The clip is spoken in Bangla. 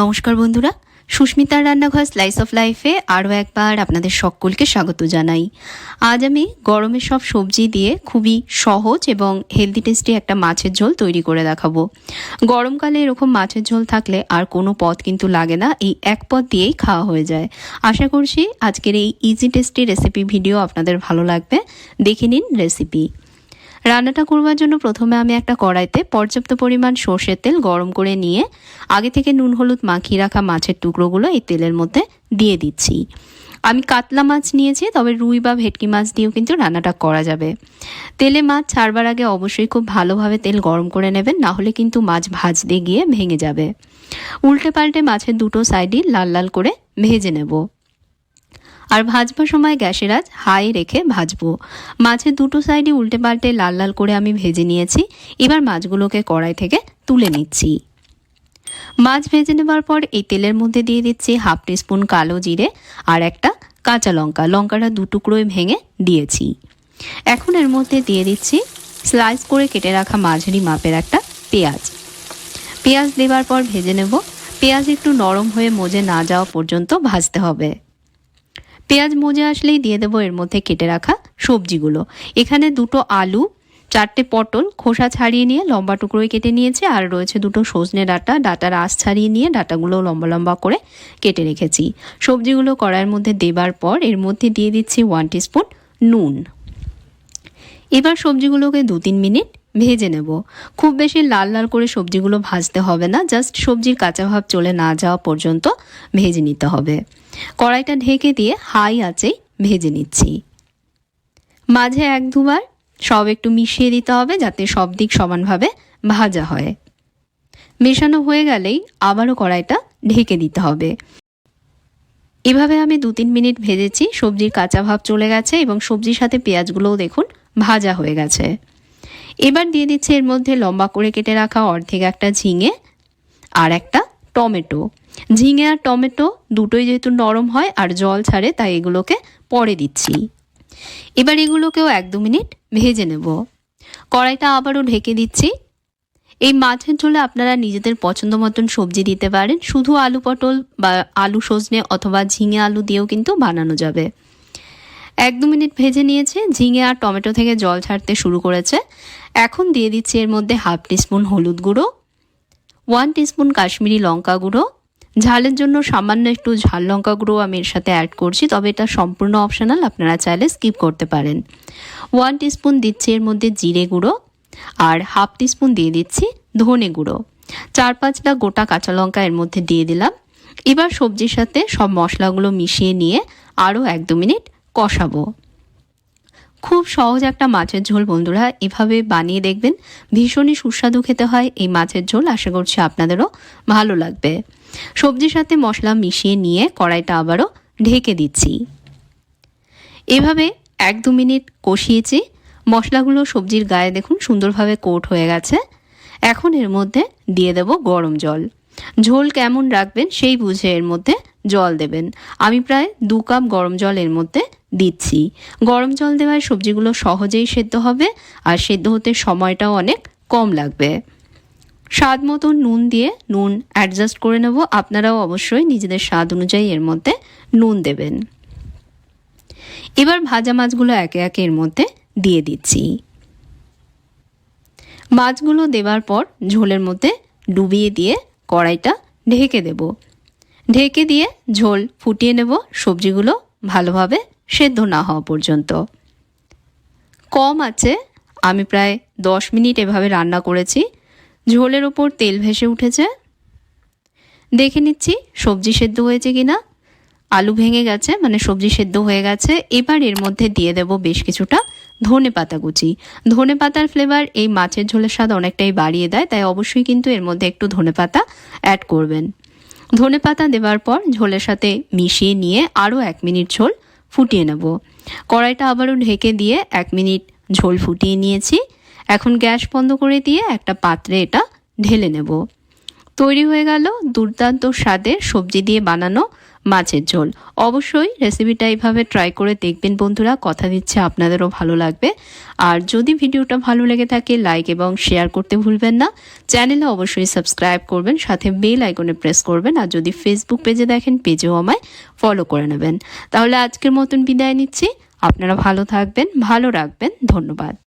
নমস্কার বন্ধুরা। সুস্মিতার রান্নাঘর স্লাইস অফ লাইফে আরও একবার আপনাদের সকলকে স্বাগত জানাই। আজ আমি গরমের সব সবজি দিয়ে খুবই সহজ এবং হেলদি টেস্টি একটা মাছের ঝোল তৈরি করে দেখাবো। গরমকালে এরকম মাছের ঝোল থাকলে আর কোনো পদ কিন্তু লাগে না, এই এক পদ দিয়েই খাওয়া হয়ে যায়। আশা করছি আজকের এই ইজি টেস্টি রেসিপি ভিডিও আপনাদের ভালো লাগবে। দেখে নিন রেসিপি রান্নাটা করবার জন্য প্রথমে আমি একটা কড়াইতে পর্যাপ্ত পরিমাণ সর্ষের তেল গরম করে নিয়ে আগে থেকে নুন, হলুদ মাখিয়ে রাখা মাছের টুকরোগুলো এই তেলের মধ্যে দিয়ে দিচ্ছি। আমি কাতলা মাছ নিয়েছি, তবে রুই বা ভেটকি মাছ দিয়েও কিন্তু রান্নাটা করা যাবে। তেলে মাছ ছাড়বার আগে অবশ্যই খুব ভালোভাবে তেল গরম করে নেবেন, না হলে কিন্তু মাছ ভাজতে গিয়ে ভেঙে যাবে। উল্টে পাল্টে মাছের দুটো সাইডই লাল লাল করে ভেজে নেব। আর ভাজবার সময় গ্যাসের আজ হাই রেখে ভাজবো। মাছের দুটো সাইডে উল্টে পাল্টে লাল লাল করে আমি ভেজে নিয়েছি। এবার মাছগুলোকে কড়াই থেকে তুলে নিচ্ছি। মাছ ভেজে নেবার পর এই তেলের মধ্যে দিয়ে দিচ্ছি হাফ টিস্পুন কালো জিরে আর একটা কাঁচা লঙ্কা। লঙ্কাটা দু টুকরোয় ভেঙে দিয়েছি। এখন এর মধ্যে দিয়ে দিচ্ছি স্লাইস করে কেটে রাখা মাঝারি মাপের একটা পেঁয়াজ। পেঁয়াজ দেবার পর ভেজে নেব। পেঁয়াজ একটু নরম হয়ে মজে না যাওয়া পর্যন্ত ভাজতে হবে। পেঁয়াজ মজে আসলেই দিয়ে দেবো, এর মধ্যে কেটে রাখা সবজিগুলো। এখানে দুটো আলু, চারটে পটল, খোসা ছাড়িয়ে নিয়ে লম্বা টুকরোয় কেটে নিয়েছি, আর রয়েছে দুটো সজনে ডাটা, ডাটার আঁশ ছাড়িয়ে নিয়ে ডাটাগুলো লম্বা লম্বা করে কেটে রেখেছি। সবজিগুলো কড়াইয়ের মধ্যে দেবার পর এর মধ্যে দিয়ে দিচ্ছি ওয়ান টিস্পুন নুন। এবার সবজিগুলোকে দু তিন মিনিট ভেজে নেব। খুব বেশি লাল লাল করে সবজিগুলো ভাজতে হবে না জাস্ট সবজির কাঁচা ভাব চলে না যাওয়া পর্যন্ত ভেজে নিতে হবে। কড়াইটা ঢেকে দিয়ে হাই আঁচেই ভেজে নিচ্ছি। মাঝে এক দুবার সব একটু মিশিয়ে দিতে হবে যাতে সব দিক সমানভাবে ভাজা হয়। মেশানো হয়ে গেলেই আবারও কড়াইটা ঢেকে দিতে হবে। এভাবে আমি দু তিন মিনিট ভেজেছি, সবজির কাঁচা ভাব চলে গেছে এবং সবজির সাথে পেঁয়াজগুলোও দেখুন ভাজা হয়ে গেছে। এবার দিয়ে দিচ্ছে এর মধ্যে লম্বা করে কেটে রাখা অর্ধেক একটা ঝিঙে আর একটা টমেটো। ঝিঙে আর টমেটো দুটোই যেহেতু নরম হয় আর জল ছাড়ে, তাই এগুলোকে পরে দিচ্ছি। এবার এগুলোকেও এক দু মিনিট ভেজে নেব। কড়াইটা আবারও ঢেকে দিচ্ছি। এই মাছের ঝোলে আপনারা নিজেদের পছন্দ মতন সবজি দিতে পারেন। শুধু আলু পটল বা আলু সজনে অথবা ঝিঙে আলু দিয়েও কিন্তু বানানো যাবে। এক দু মিনিট ভেজে নিয়েছে, ঝিঙে আর টমেটো থেকে জল ছাড়তে শুরু করেছে। এখন দিয়ে দিচ্ছি এর মধ্যে হাফ টিস্পুন হলুদ গুঁড়ো, ওয়ান টিস্পুন কাশ্মীরি লঙ্কা গুঁড়ো। ঝালের জন্য সামান্য একটু ঝাল লঙ্কা গুঁড়ো আমি এর সাথে অ্যাড করছি, তবে এটা সম্পূর্ণ অপশনাল আপনারা চাইলে স্কিপ করতে পারেন। ওয়ান টিস্পুন দিচ্ছি এর মধ্যে জিরে গুঁড়ো, আর হাফ টিস্পুন দিয়ে দিচ্ছি ধনে গুঁড়ো। চার পাঁচটা গোটা কাঁচা লঙ্কা এর মধ্যে দিয়ে দিলাম। এবার সবজির সাথে সব মশলাগুলো মিশিয়ে নিয়ে আরও এক দু মিনিট কষাবো। খুব সহজ একটা মাছের ঝোল, বন্ধুরা। এভাবে বানিয়ে দেখবেন। ভীষণই সুস্বাদু খেতে হয় এই মাছের ঝোল। আশা করছি আপনাদেরও ভালো লাগবে। সবজির সাথে মশলা মিশিয়ে নিয়ে কড়াইটা আবারও ঢেকে দিচ্ছি। এভাবে এক দু মিনিট কষিয়েছি। মশলাগুলো সবজির গায়ে দেখুন, সুন্দরভাবে কোট হয়ে গেছে। এখন এর মধ্যে দিয়ে দেব গরম জল। ঝোল কেমন রাখবেন সেই বুঝে এর মধ্যে জল দেবেন। আমি প্রায় দু কাপ গরম জল এর মধ্যে দিচ্ছি। গরম জল দেওয়ায় সবজিগুলো সহজেই সেদ্ধ হবে আর সেদ্ধ হতে সময়টাও অনেক কম লাগবে। স্বাদ মতো নুন দিয়ে নুন অ্যাডজাস্ট করে নেব। আপনারাও অবশ্যই নিজেদের স্বাদ অনুযায়ী এর মধ্যে নুন দেবেন। এবার ভাজা মাছগুলো একে একে এর মধ্যে দিয়ে দিচ্ছি। মাছগুলো দেওয়ার পর ঝোলের মধ্যে ডুবিয়ে দিয়ে কড়াইটা ঢেকে দেব। ঢেকে দিয়ে ঝোল ফুটিয়ে নেব। সবজিগুলো ভালোভাবে সেদ্ধ না হওয়া পর্যন্ত। কম আছে, আমি প্রায় দশ মিনিট এভাবে রান্না করেছি। ঝোলের ওপর তেল ভেসে উঠেছে। দেখে নিচ্ছি সবজি সেদ্ধ হয়েছে কি না আলু ভেঙে গেছে মানে সবজি সেদ্ধ হয়ে গেছে। এবার এর মধ্যে দিয়ে দেব বেশ কিছুটা ধনে পাতা কুচি। ধনে পাতার ফ্লেভার এই মাছের ঝোলের স্বাদ অনেকটাই বাড়িয়ে দেয়, তাই অবশ্যই কিন্তু এর মধ্যে একটু ধনে পাতা অ্যাড করবেন। ধনে পাতা দেওয়ার পর ঝোলের সাথে মিশিয়ে নিয়ে আরও এক মিনিট ঝোল ফুটিয়ে নেব। কড়াইটা আবারও ঢেকে দিয়ে এক মিনিট ঝোল ফুটিয়ে নিয়েছি। এখন গ্যাস বন্ধ করে দিয়ে একটা পাত্রে এটা ঢেলে নেব। তৈরি হয়ে গেল দুর্দান্ত স্বাদের সবজি দিয়ে বানানো মাছের ঝোল। অবশ্যই রেসিপিটা এইভাবে ট্রাই করে দেখবেন বন্ধুরা, কথা দিচ্ছে আপনাদেরও ভালো লাগবে। আর যদি ভিডিওটা ভালো লেগে থাকে লাইক এবং শেয়ার করতে ভুলবেন না। চ্যানেলে অবশ্যই সাবস্ক্রাইব করবেন, সাথে বেল আইকনে প্রেস করবেন, আর যদি ফেসবুক পেজে দেখেন পেজেও আমায় ফলো করে নেবেন। তাহলে আজকের মতন বিদায় নিচ্ছি। আপনারা ভালো থাকবেন, ভালো রাখবেন। ধন্যবাদ।